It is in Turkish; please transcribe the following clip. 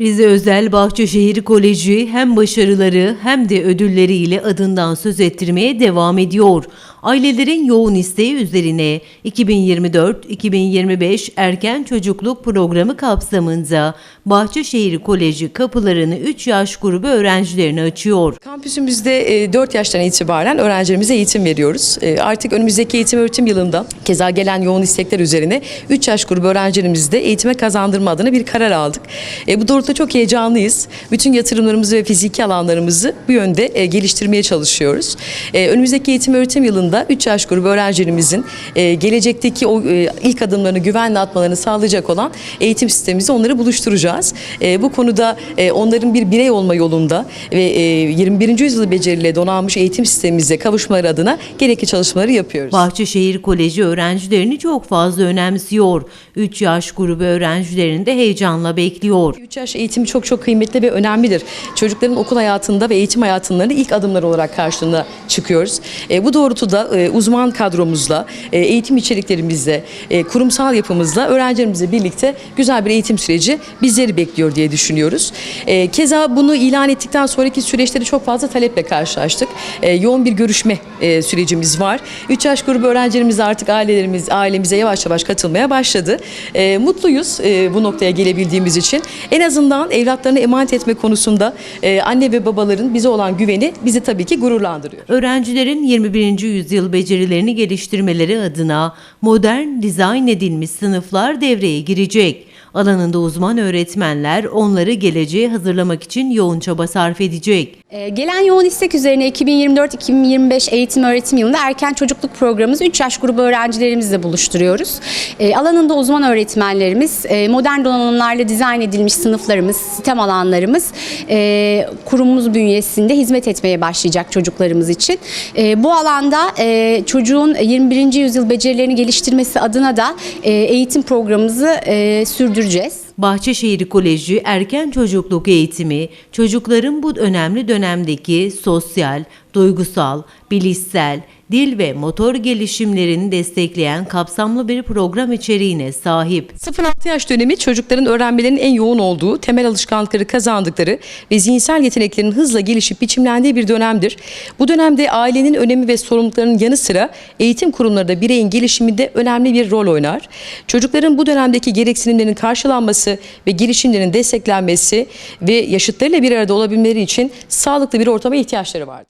Rize Özel Bahçeşehir Koleji hem başarıları hem de ödülleriyle adından söz ettirmeye devam ediyor. Ailelerin yoğun isteği üzerine 2024-2025 erken çocukluk programı kapsamında Bahçeşehir Koleji kapılarını 3 yaş grubu öğrencilerine açıyor. Kampüsümüzde 4 yaştan itibaren öğrencilerimize eğitim veriyoruz. E, Artık önümüzdeki eğitim öğretim yılında keza gelen yoğun istekler üzerine 3 yaş grubu öğrencilerimizde eğitime kazandırma adına bir karar aldık. E, Bu doğrultuda çok heyecanlıyız. Bütün yatırımlarımızı ve fiziki alanlarımızı bu yönde e, geliştirmeye çalışıyoruz. E, Önümüzdeki eğitim öğretim yılında 3 yaş grubu öğrencilerimizin e, gelecekteki o e, ilk adımlarını güvenle atmalarını sağlayacak olan eğitim sistemimizi onları buluşturacağız. E, Bu konuda e, onların bir birey olma yolunda ve e, 21. yüzyıl beceriyle donanmış eğitim sistemimize kavuşmaları adına gerekli çalışmaları yapıyoruz. Bahçeşehir Koleji öğrencilerini çok fazla önemsiyor. 3 yaş grubu öğrencilerini de heyecanla bekliyor. 3 yaş eğitimi çok çok kıymetli ve önemlidir. Çocukların okul hayatında ve eğitim hayatlarında ilk adımlar olarak karşılığına çıkıyoruz. E, bu doğrultuda e, uzman kadromuzla, e, eğitim içeriklerimizle, e, kurumsal yapımızla öğrencilerimizle birlikte güzel bir eğitim süreci bizleri bekliyor diye düşünüyoruz. E, keza bunu ilan ettikten sonraki süreçleri çok fazla taleple karşılaştık. E, yoğun bir görüşme e, sürecimiz var. 3 yaş grubu öğrencilerimiz artık ailelerimiz ailemize yavaş yavaş katılmaya başladı. E, mutluyuz e, bu noktaya gelebildiğimiz için. En azından evlatlarını emanet etme konusunda e, anne ve babaların bize olan güveni bizi tabii ki gururlandırıyor. Öğrencilerin 21. yüzyıl becerilerini geliştirmeleri adına modern dizayn edilmiş sınıflar devreye girecek. Alanında uzman öğretmenler onları geleceğe hazırlamak için yoğun çaba sarf edecek. Ee, Gelen yoğun istek üzerine 2024-2025 eğitim öğretim yılında erken çocukluk programımızı 3 yaş grubu öğrencilerimizle buluşturuyoruz. Ee, Alanında uzman öğretmenlerimiz, e, modern donanımlarla dizayn edilmiş sınıflarımız, sistem alanlarımız e, kurumumuz bünyesinde hizmet etmeye başlayacak çocuklarımız için. E, Bu alanda e, çocuğun 21. yüzyıl becerilerini geliştirmesi adına da e, eğitim programımızı e, sürdüreceğiz. Bahçeşehir Koleji erken çocukluk eğitimi çocukların bu önemli dönemdeki sosyal, duygusal, bilişsel, dil ve motor gelişimlerini destekleyen kapsamlı bir program içeriğine sahip. 0-6 yaş dönemi çocukların öğrenmelerinin en yoğun olduğu, temel alışkanlıkları kazandıkları ve zihinsel yeteneklerinin hızla gelişip biçimlendiği bir dönemdir. Bu dönemde ailenin önemi ve sorumluluklarının yanı sıra eğitim kurumları da bireyin gelişiminde önemli bir rol oynar. Çocukların bu dönemdeki gereksinimlerinin karşılanması ve gelişimlerinin desteklenmesi ve yaşıtlarıyla bir arada olabilmeleri için sağlıklı bir ortama ihtiyaçları vardır.